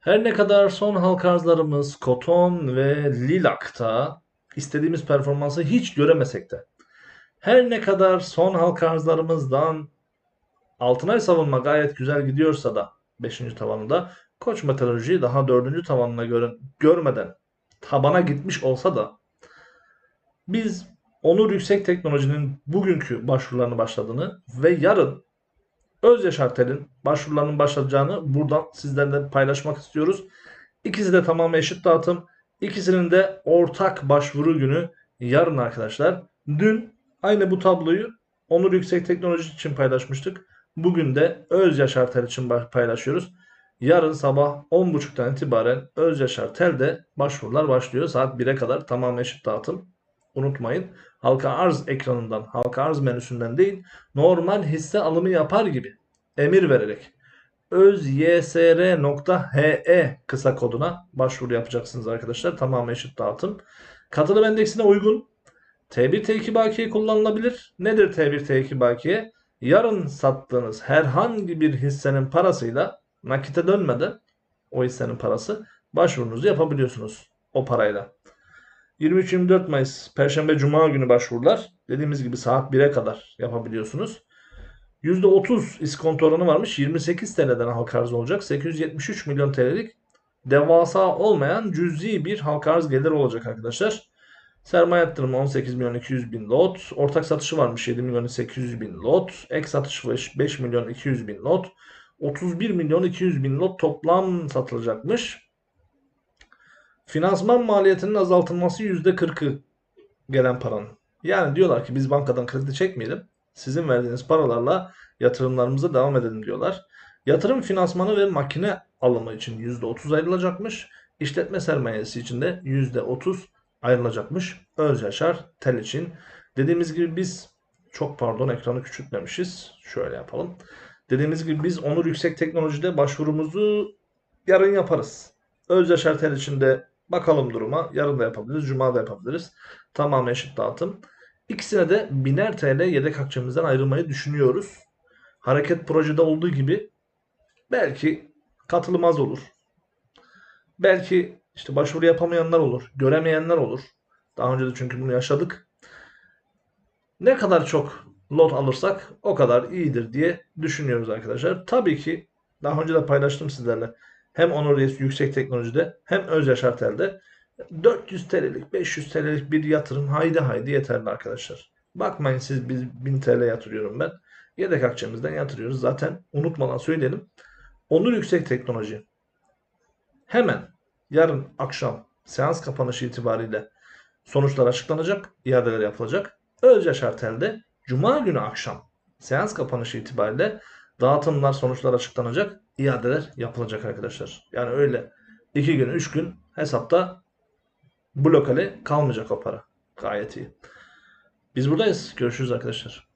Her ne kadar son halka arzlarımız Koton ve Lilak'ta istediğimiz performansı hiç göremesek de her ne kadar son halka arzlarımızdan Altınay savunma gayet güzel gidiyorsa da 5. tavanında Koç Meteoroloji daha 4. tavanına göre, görmeden tabana gitmiş olsa da biz Onur Yüksek Teknoloji'nin bugünkü başvurularını başladığını ve yarın Öz Yaşar Tel'in başvurularının başlayacağını buradan sizlerle paylaşmak istiyoruz. İkisi de tamamen eşit dağıtım. İkisinin de ortak başvuru günü yarın arkadaşlar. Dün aynı bu tabloyu Onur Yüksek Teknoloji için paylaşmıştık. Bugün de Öz Yaşar Tel için paylaşıyoruz. Yarın sabah 10.30'dan itibaren Öz Yaşar Tel'de başvurular başlıyor. Saat 1'e kadar tamamen eşit dağıtım. Unutmayın halka arz ekranından, halka arz menüsünden değil, normal hisse alımı yapar gibi emir vererek özySR.he kısa koduna başvuru yapacaksınız arkadaşlar. Tamamen eşit dağıtım. Katılım endeksine uygun. T1 T2 bakiye kullanılabilir. Nedir T1 T2 bakiye? Yarın sattığınız herhangi bir hissenin parasıyla nakite dönmeden o hissenin parası başvurunuzu yapabiliyorsunuz o parayla. 23-24 Mayıs Perşembe Cuma günü başvurular. Dediğimiz gibi saat 1'e kadar yapabiliyorsunuz. %30 iskonto oranı varmış. 28 TL'den halka arz olacak. 873 milyon TL'lik devasa olmayan cüzi bir halka arz gelir olacak arkadaşlar. Sermaye yatırımı 18 milyon 200 bin lot. Ortak satışı varmış 7 milyon 800 bin lot. Ek satışı 5 milyon 200 bin lot. 31 milyon 200 bin lot toplam satılacakmış. Finansman maliyetinin azaltılması %40'ı gelen paranın. Yani diyorlar ki biz bankadan kredi çekmeyelim. Sizin verdiğiniz paralarla yatırımlarımıza devam edelim diyorlar. Yatırım finansmanı ve makine alımı için %30 ayrılacakmış. İşletme sermayesi için de %30 ayrılacakmış. Öz Yaşar Tel için. Dediğimiz gibi biz çok pardon ekranı küçültmemişiz. Şöyle yapalım. Dediğimiz gibi biz Onur Yüksek Teknoloji'de başvurumuzu yarın yaparız. Öz Yaşar Tel için de bakalım duruma. Yarın da yapabiliriz. Cuma da yapabiliriz. Tamamen eşit dağıtım. İkisine de biner TL yedek akçemizden ayrılmayı düşünüyoruz. Hareket projede olduğu gibi belki katılım az olur. Belki işte başvuru yapamayanlar olur, göremeyenler olur. Daha önce de çünkü bunu yaşadık. Ne kadar çok lot alırsak o kadar iyidir diye düşünüyoruz arkadaşlar. Tabii ki daha önce de paylaştım sizlerle. Hem Onur Yüksek Teknoloji'de hem Öz Yaşar Tel'de 400 TL'lik 500 TL'lik bir yatırım haydi haydi yeterli arkadaşlar. Bakmayın siz biz 1000 TL yatırıyorum ben. Yedek akçemizden yatırıyoruz. Zaten unutmadan söyleyelim. Onur Yüksek Teknoloji hemen yarın akşam seans kapanışı itibariyle sonuçlar açıklanacak, iadeler yapılacak. Öz Yaşar Tel'de Cuma günü akşam seans kapanışı itibariyle dağıtımlar sonuçlar açıklanacak, iadeler yapılacak arkadaşlar. Yani öyle 2 gün 3 gün hesapta bu lokale kalmayacak o para. Gayet iyi. Biz buradayız. Görüşürüz arkadaşlar.